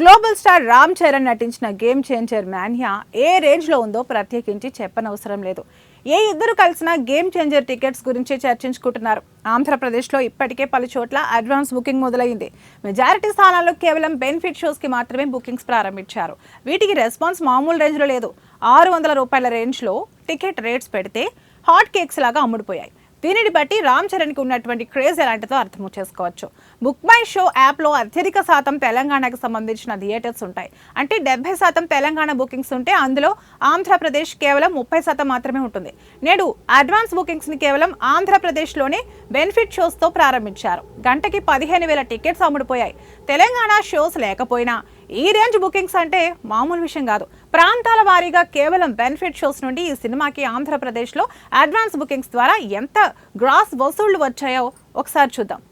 Global star Ram Charan నటించిన game changer Manya ఏ రేంజ్లో ఉందో ప్రత్యేకించి చెప్పనవసరం లేదు. ఏ ఇద్దరు కలిసిన గేమ్ చేంజర్ టికెట్స్ గురించి చర్చించుకుంటున్నారు. ఆంధ్రప్రదేశ్లో ఇప్పటికే పలు చోట్ల అడ్వాన్స్ బుకింగ్ మొదలైంది. మెజారిటీ స్థానాల్లో కేవలం బెనిఫిట్ షోస్కి మాత్రమే బుకింగ్స్ ప్రారంభించారు. వీటికి రెస్పాన్స్ మామూలు రేంజ్లో లేదు. ఆరు వందల రూపాయల రేంజ్లో టికెట్ రేట్స్ పెడితే హాట్ కేక్స్ లాగా అమ్ముడుపోయాయి. దీనిని బట్టి రామ్ చరణ్కి ఉన్నటువంటి క్రేజ్ ఎలాంటిదో అర్థం చేసుకోవచ్చు. బుక్ మై షో యాప్లో అత్యధిక శాతం తెలంగాణకు సంబంధించిన థియేటర్స్ ఉంటాయి. అంటే డెబ్బై శాతం తెలంగాణ బుకింగ్స్ ఉంటే అందులో ఆంధ్రప్రదేశ్ కేవలం ముప్పై శాతం మాత్రమే ఉంటుంది. నేడు అడ్వాన్స్ బుకింగ్స్ని కేవలం ఆంధ్రప్రదేశ్లోనే బెనిఫిట్ షోస్తో ప్రారంభించారు. గంటకి పదిహేను వేల టికెట్స్ అమ్ముడుపోయాయి. తెలంగాణ షోస్ లేకపోయినా ఈ రేంజ్ బుకింగ్స్ అంటే మామూలు విషయం కాదు. ప్రాంతాల వారీగా కేవలం బెనిఫిట్ షోస్ నుండి ఈ సినిమాకి ఆంధ్రప్రదేశ్లో అడ్వాన్స్ బుకింగ్స్ ద్వారా ఎంత గ్రాస్ వసూళ్ళు వచ్చాయో ఒకసారి చూద్దాం.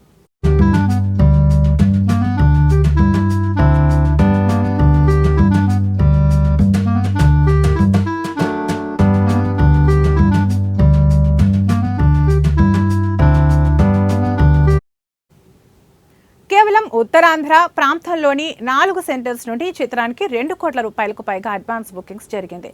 ఉత్తరాంధ్ర ప్రాంతంలోని నాలుగు సెంటర్స్ నుండి ఈ చిత్రానికి రెండు కోట్ల రూపాయలకు పైగా అడ్వాన్స్ బుకింగ్స్ జరిగింది.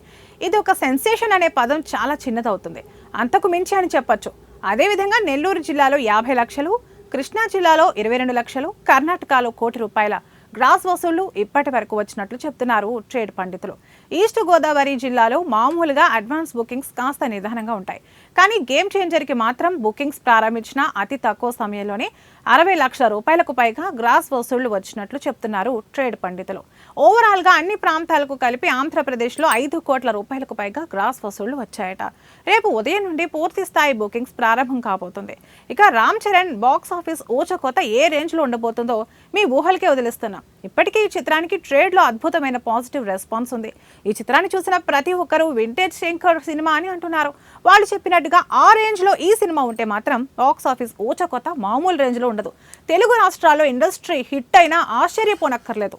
ఇది ఒక సెన్సేషన్ అనే పదం చాలా చిన్నదవుతుంది. అంతకు మించి అని చెప్పొచ్చు. అదేవిధంగా నెల్లూరు జిల్లాలో యాభై లక్షలు కృష్ణా జిల్లాలో ఇరవై రెండు లక్షలు కర్ణాటకలో కోటి రూపాయల గ్రాస్ వసూళ్ళు ఇప్పటి వరకు వచ్చినట్లు చెప్తున్నారు ట్రేడ్ పండితులు. ఈస్ట్ గోదావరి జిల్లాలో మామూలుగా అడ్వాన్స్ బుకింగ్స్ కాస్త నిదానంగా ఉంటాయి. కానీ గేమ్ చేంజర్కి మాత్రం బుకింగ్స్ ప్రారంభించిన అతి తక్కువ సమయంలోనే అరవై లక్షల రూపాయలకు పైగా గ్రాస్ వసూళ్ళు వచ్చినట్లు చెప్తున్నారు ట్రేడ్ పండితులు. ఓవరాల్గా అన్ని ప్రాంతాలకు కలిపి ఆంధ్రప్రదేశ్లో ఐదు కోట్ల రూపాయలకు పైగా గ్రాస్ వసూళ్ళు వచ్చాయట. రేపు ఉదయం నుండి పూర్తి స్థాయి బుకింగ్స్ ప్రారంభం కాబోతుంది. ఇక రామ్ చరణ్ బాక్స్ ఆఫీస్ ఊచకోత ఏ రేంజ్లో ఉండబోతుందో మీ ఊహలకే వదిలిస్తున్నాం. ఇప్పటికే ఈ చిత్రానికి ట్రేడ్లో అద్భుతమైన పాజిటివ్ రెస్పాన్స్ ఉంది. ఈ చిత్రాన్ని చూసిన ప్రతి ఒక్కరూ వింటేజ్ శంకర్ సినిమా అని అంటున్నారు. వాళ్ళు చెప్పినట్టుగా ఆ రేంజ్లో ఈ సినిమా ఉంటే మాత్రం బాక్స్ ఆఫీస్ ఊచకోత మామూలు రేంజ్లో ఉండదు. తెలుగు రాష్ట్రాల్లో ఇండస్ట్రీ హిట్ అయినా ఆశ్చర్యపోనక్కర్లేదు.